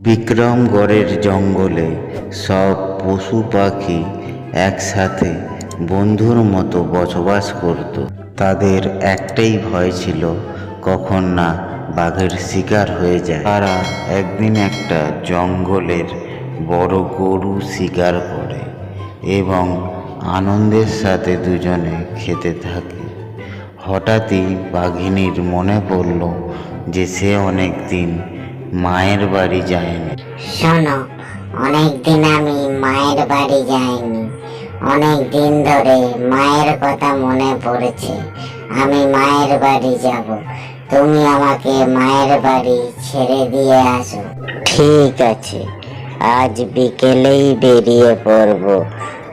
বিক্রমগড়ের জঙ্গলে সব পশু পাখি একসাথে বন্ধুর মতো বসবাস করত। তাদের একটাই ভয় ছিল, কখন না বাঘের শিকার হয়ে যায়। তারা একদিন একটা জঙ্গলের বড় গরু শিকার করে এবং আনন্দের সাথে দুজনে খেতে থাকে। হঠাৎই বাঘিনীর মনে পড়ল যে সে অনেক দিন মায়ের বাড়ি যায়নি। শোনো অনেক দিন আমি মায়ের বাড়ি যাইনি। অনেক দিন ধরে মায়ের কথা মনে পড়েছে। আমি মায়ের বাড়ি যাব। তুমি আমাকে মায়ের বাড়ি ছেড়ে দিয়ে আসো। ঠিক আছে আজ বিকেলেই বেরিয়ে পড়ব।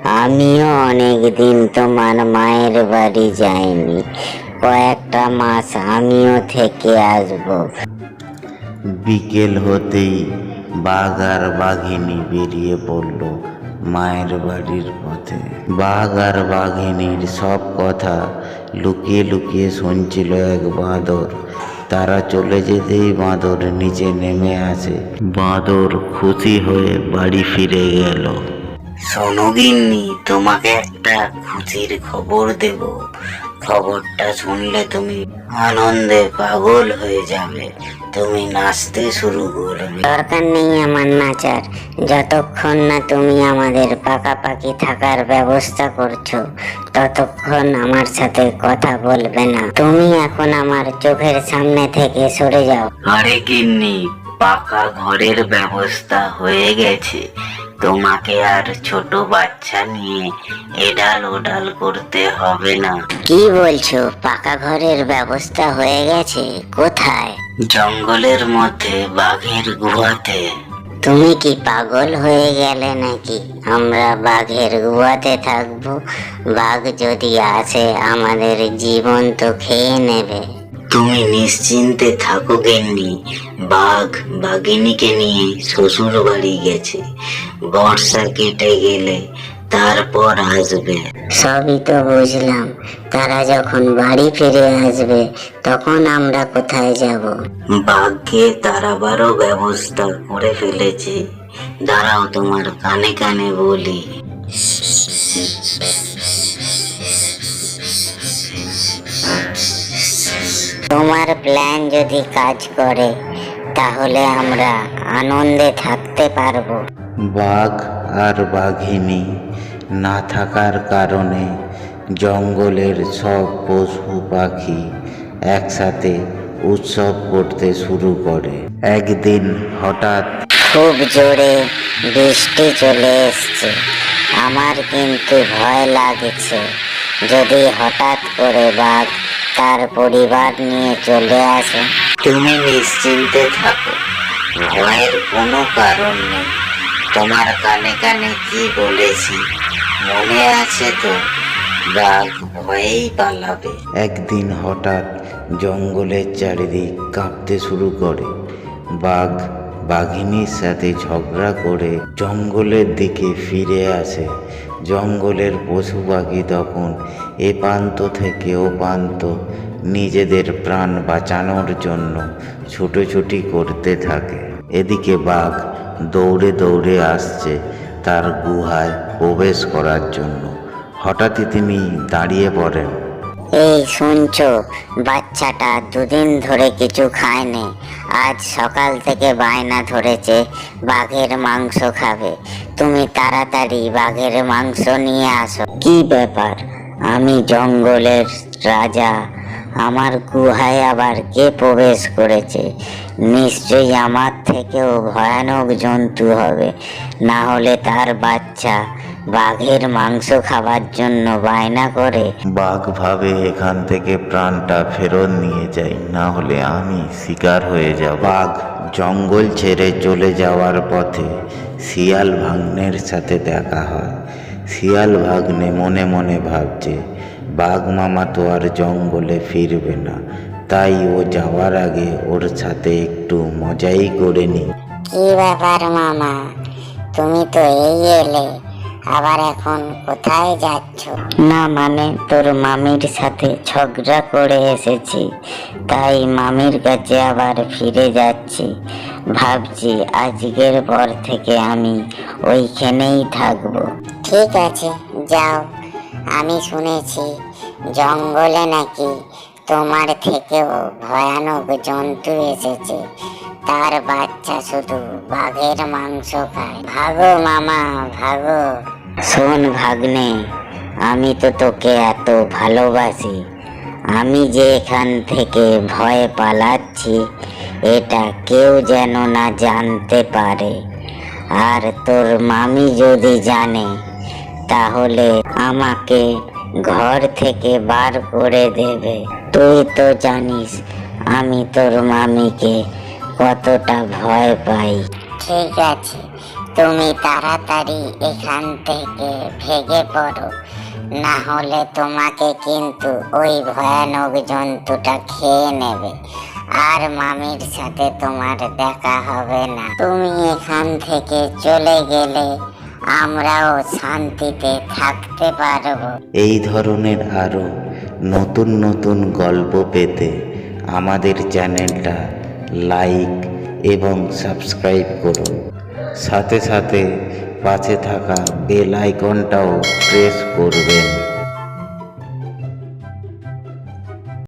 আমিও অনেক দিন তোমার মায়ের বাড়ি যাইনি। কয়েকটা মাস আমিও থেকে আসব। বিকেল হতেই বাঘ আর বাঘিনী বেরিয়ে পড়ল মায়ের বাড়ির পথে। বাঘ আর বাঘিনীর সব কথা লুকিয়ে লুকিয়ে শুনছিল এক বাঁদর। তারা চলে যেতেই বাঁদর নিচে নেমে আসে। বাঁদর খুশি হয়ে বাড়ি ফিরে গেল। শোনোগিন্নি তোমাকে একটা খুশির খবর দেব। খবরটা শুনলে তুমি আনন্দে পাগল হয়ে যাবে। তুমি নাচতে শুরু করবে। দরকার নেই আমার নাচার। যতক্ষণ না তুমি আমাদের পাকাপাকি থাকার ব্যবস্থা করছ ততক্ষণ আমার সাথে কথা বলবে না। তুমি এখন আমার চোখের সামনে থেকে সরে যাও। আরে গিন্নি পাকা ঘরের ব্যবস্থা হয়ে গেছে। তোমাকে আর ছোট বাচ্চা নিয়ে এডাল ওডাল করতে হবে না। কি বলছো? পাকা ঘরের ব্যবস্থা হয়ে গেছে। কোথায়? জঙ্গলের মধ্যে বাঘের গুহাতে। তুমি কি পাগল হয়ে গেলে নাকি? আমরা বাঘের গুহাতে থাকব। বাঘ যদি আসে আমাদের জীবন তো খেয়ে নেবে। তুমি নিশ্চিন্তে থাকো গিন্নি। বাঘ বাঘিনীকে নিয়ে শ্বশুর বাড়ি গেছে। বর্ষা কেটে গেলে তারপর আসবে। সবই তো বুঝলাম। তারা যখন বাড়ি ফিরে আসবে তখন আমরা কোথায় যাব? বাঘকে তারাবারও ব্যবস্থা করে ফেলেছে। দাঁড়াও তোমার কানে কানে বলি। তোমার প্ল্যান যদি কাজ করে তাহলে আমরা আনন্দে থাকতে পারব। বাঘ আর বাঘিনী না থাকার কারণে জঙ্গলের সব পশু পাখি একসাথে উৎসব করতে শুরু করে। একদিন হঠাৎ খুব জোরে বৃষ্টি চলে এসছে। আমার কিন্তু ভয় লাগছে। যদি হঠাৎ করে বাঘ তার পরিবার নিয়ে চলে আসে। তুমি নিশ্চিন্তে থাকো। ভয়ের কোনো কারণ নেই। তোমার কানে কানে কি বলেছি মনে আছে তো? বাঘ ভয়েই পালাবে। একদিন হঠাৎ জঙ্গলের চারিদিক কাঁপতে শুরু করে। বাঘ বাঘিনীর সাথে ঝগড়া করে জঙ্গলের দিকে ফিরে আসে। জঙ্গলের পশু পাখি তখন এ প্রান্ত থেকে ও প্রান্ত নিজেদের প্রাণ বাঁচানোর জন্য ছুটোছুটি করতে থাকে। এদিকে বাঘ দৌড়ে দৌড়ে আসছে তার গুহায় প্রবেশ করার জন্য। হঠাৎই তিনি দাঁড়িয়ে পড়েন। এই শুনছো, বাচ্চাটা দুদিন ধরে কিছু খায়নি। আজ সকাল থেকে বায়না ধরেছে, বাঘের মাংস খাবে। তুমি তাড়াতাড়ি বাঘের মাংস নিয়ে আসো। কি ব্যাপার? আমি জঙ্গলের রাজা। আমার গুহায় আবার কে প্রবেশ করেছে? নিশ্চয়ই আমার থেকেও ভয়ানক জন্তু হবে। না হলে তার বাচ্চা বাঘের মাংস খাবার জন্য বায়না করে। বাঘ ভাবে এখান থেকে প্রাণটা ফেরত নিয়ে যাই না হলে আমি শিকার হয়ে যাব। বাঘ জঙ্গল ছেড়ে চলে যাওয়ার পথে শিয়াল ভাগ্নের সাথে দেখা হয়। শিয়াল ভাগ্নে মনে মনে ভাবছে, বাঘ মামা তো আর জঙ্গলে ফিরবে না। তাই ও যাওয়ার আগে ওর সাথে একটু মজাই করে নি কি ব্যাপার মামা? তুমি তো এই এলে। আবার এখন কোথায় যাচ্ছ? না মানে তোর মামির সাথে ঝগড়া করে এসেছি। তাই মামির কাছে আবার ফিরে যাচ্ছি। ভাবছি আজকের পর থেকে আমি ওইখানেই থাকব। ঠিক আছে যাও। আমি শুনেছি জঙ্গলে নাকি তোমার থেকেও ভয়ানক জন্তু এসেছে। তার বাচ্চা শুধু বাঘের মাংস খায়। ভাগো মামা ভাগো। শোন ভাগ্নে, আমি তো তোকে এত ভালোবাসি। আমি যে এখান থেকে ভয় পালাচ্ছি, এটা কেউ যেন না জানতে পারে। আর তোর মামি যদি জানে, তাহলে আমাকে ঘর থেকে বার করে দেবে। তুই তো জানিস, আমি তোর মামিকে কতটা ভয় পাই। ঠিক আছে তুমি তাড়াতাড়ি এখান থেকে ভেগে পড়ো। না হলে তোমাকে কিন্তু ওই ভয়ানক জন্তুটা খেয়ে নেবে। আর মামির সাথে তোমার দেখা হবে না। তুমি এখান থেকে চলে গেলে আমরাও শান্তিতে থাকতে পারব। এই ধরনের আরও নতুন নতুন গল্প পেতে আমাদের চ্যানেলটা লাইক এবং সাবস্ক্রাইব করুন। সাথে সাথে পাশে থাকা বেল আইকনটাও প্রেস করবেন।